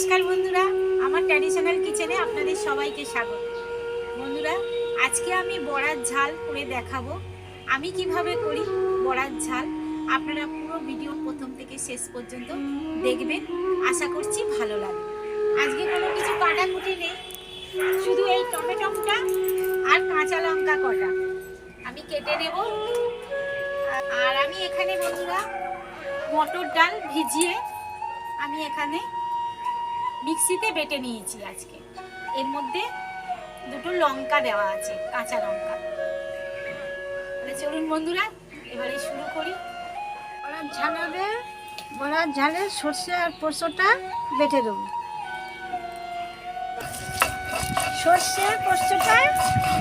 নমস্কার বন্ধুরা, আমার ট্র্যাডিশনাল কিচেনে আপনাদের সবাইকে স্বাগত। বন্ধুরা, আজকে আমি বড়ার ঝাল করে দেখাবো। আমি কীভাবে করি বড়ার ঝাল, আপনারা পুরো ভিডিও প্রথম থেকে শেষ পর্যন্ত দেখবেন। আশা করছি ভালো লাগবে। আজকে কোনো কিছু কাটাকুটি নেই, শুধু এই টমেটোটা আর কাঁচা লঙ্কা কটা। আমি কেটে নেব। আর আমি এখানে বন্ধুরা, মটর ডাল ভিজিয়ে আমি এখানে মিক্সিতে বেটে নিয়েছি আজকে। এর মধ্যে দুটো লঙ্কা দেওয়া আছে কাঁচা লঙ্কা। তাহলে চলুন বন্ধুরা এবারে শুরু করি। বড়ার ঝাল হবে বড়ার ঝালে সর্ষে আর পোস্তটা বেটে দেবো। সর্ষে পোস্তটা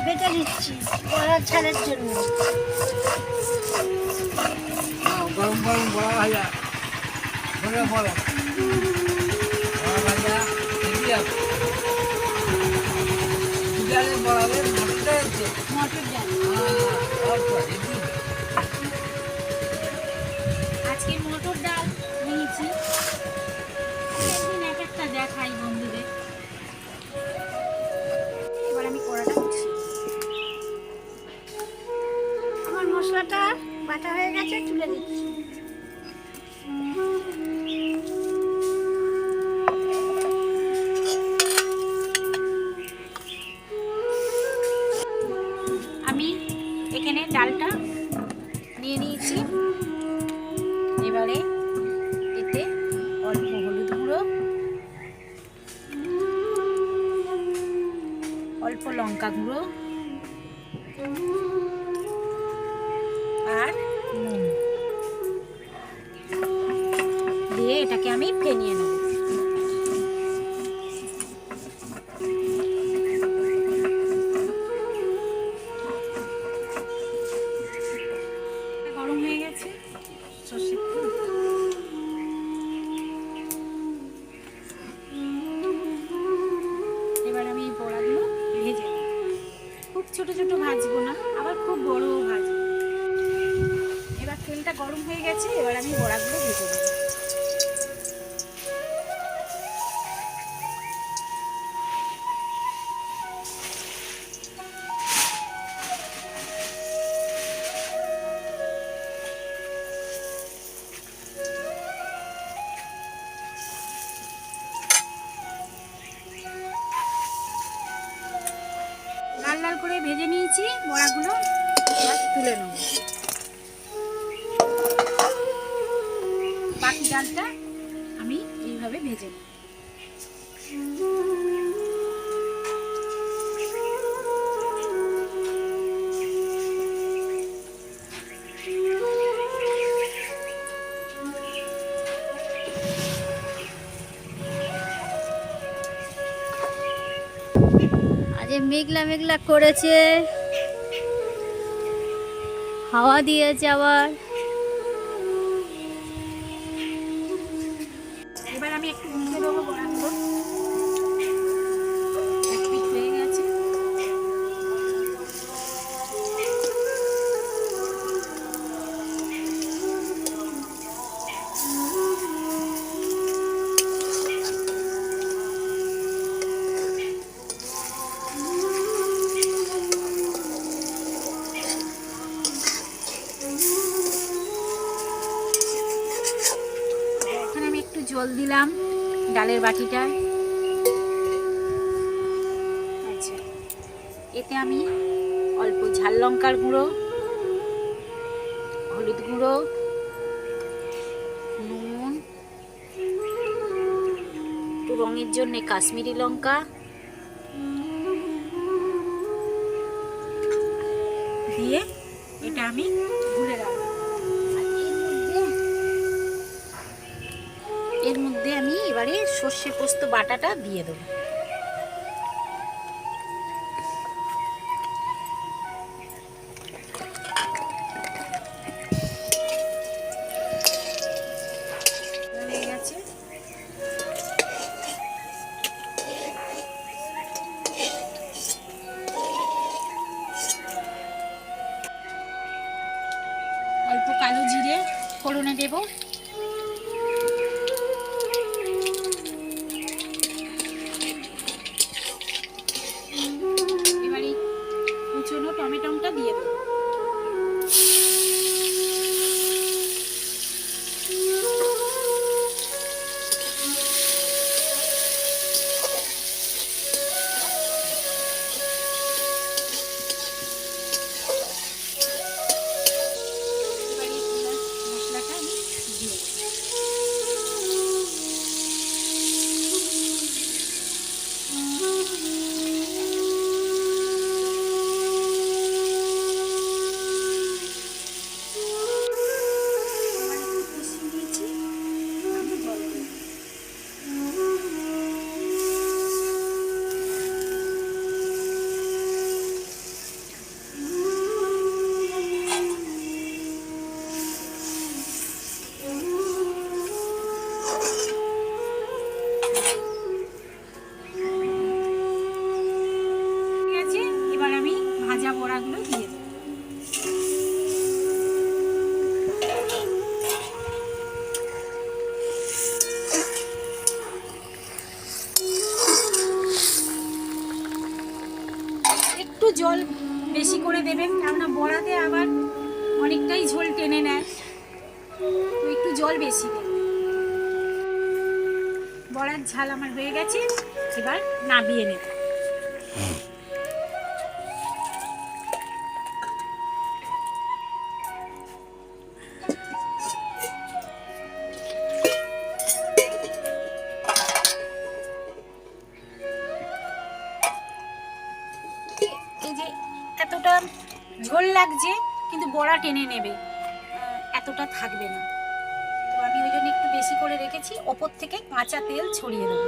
বেটে দিচ্ছি বড়ার ঝালের জন্য। গরম গরম বড়া ভাজা। বড়া ভাজা। মটর ডাল আজকে মটর ডাল নিয়েছি। একদিন এক একটা দেখাই বন্ধুদের। এবার আমি কড়াটা আমার মশলাটা বাটা হয়ে গেছে তুলে দিচ্ছি এবারে এতে অল্প হলুদ গুঁড়ো, অল্প লঙ্কা গুঁড়ো আর নুন। দিয়ে এটাকে আমি ফেনিয়ে নেব। ছোট ছোট ভাজবো না, আবার খুব বড়ও ভাজবো। এবার তেলটা গরম হয়ে গেছে, এবার আমি বড়াগুলো ভেজে নেব। ভেজে নিয়েছি বড়াগুলো তুলে নেব। বাকি ডালটা আমি এইভাবে ভেজে নেব। মেঘলা মেঘলা করেছে। হাওয়া দিয়েছে আবার। জল দিলাম ডালের বাটিটায় আচ্ছা এতে আমি অল্প ঝাল লঙ্কার গুঁড়ো, হলুদ গুঁড়ো, নুন রঙের জন্য কাশ্মীরি লঙ্কা, দিয়ে এটা আমি এর মধ্যে আমি এবারে সর্ষে পোস্ত বাটাটা দিয়ে দেবো। অল্প কালো জিরে ফোড়নে দেবো। অনেকটাই ঝোল টেনে নেয়। তো একটু জল বেশি বড়ার ঝাল আমার হয়ে গেছে, এবার নাবিয়ে নেব এতটা ঝোল লাগছে বড়া টেনে নেবে। এতটা থাকবে না। তো আমি ওই জন্য একটু বেশি করে রেখেছি। ওপর থেকে কাঁচা তেল ছড়িয়ে দেবো।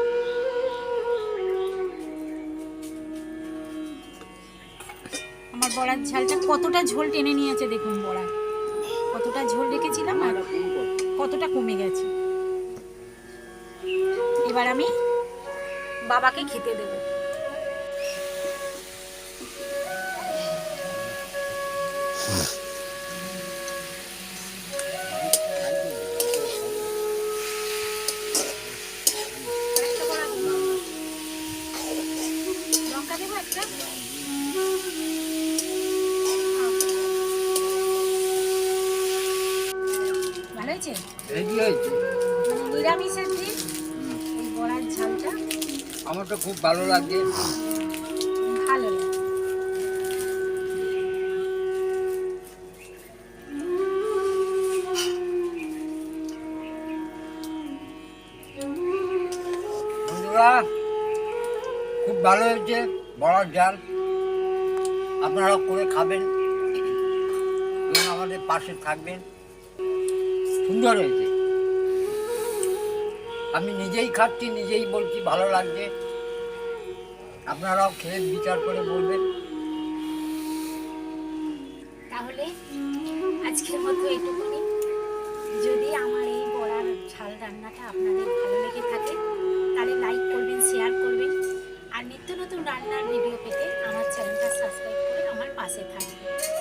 আমার বড়ার ঝালটা কতটা ঝোল টেনে নিয়েছে দেখুন বড়া। কতটা ঝোল রেখেছিলাম আর কতটা কমে গেছে। এবার আমি বাবাকে খেতে দেবো। রেডি হয়েছে? নিরামিষের দিন এই বড়ার ঝালটা। আমার তো খুব ভালো লাগে। খুব ভালো হয়েছে বড়ার জাল আপনারা করে খাবেন। এবং আমাদের পাশে থাকবেন। সুন্দর হয়েছে। আমি নিজেই খাচ্ছি, নিজেই বলছি ভালো লাগছে। আপনারাও খেয়ে বিচার করে বলবেন। তাহলে আজকের মতো এইটুকুনি। যদি আমার এই বড়ার ঝাল রান্নাটা আপনাদের ভালো লেগে থাকে, তাহলে লাইক করবেন শেয়ার করবেন। আর নিত্য নতুন রান্নার ভিডিও পেতে আমার চ্যানেলটা সাবস্ক্রাইব করে আমার পাশে থাকবেন।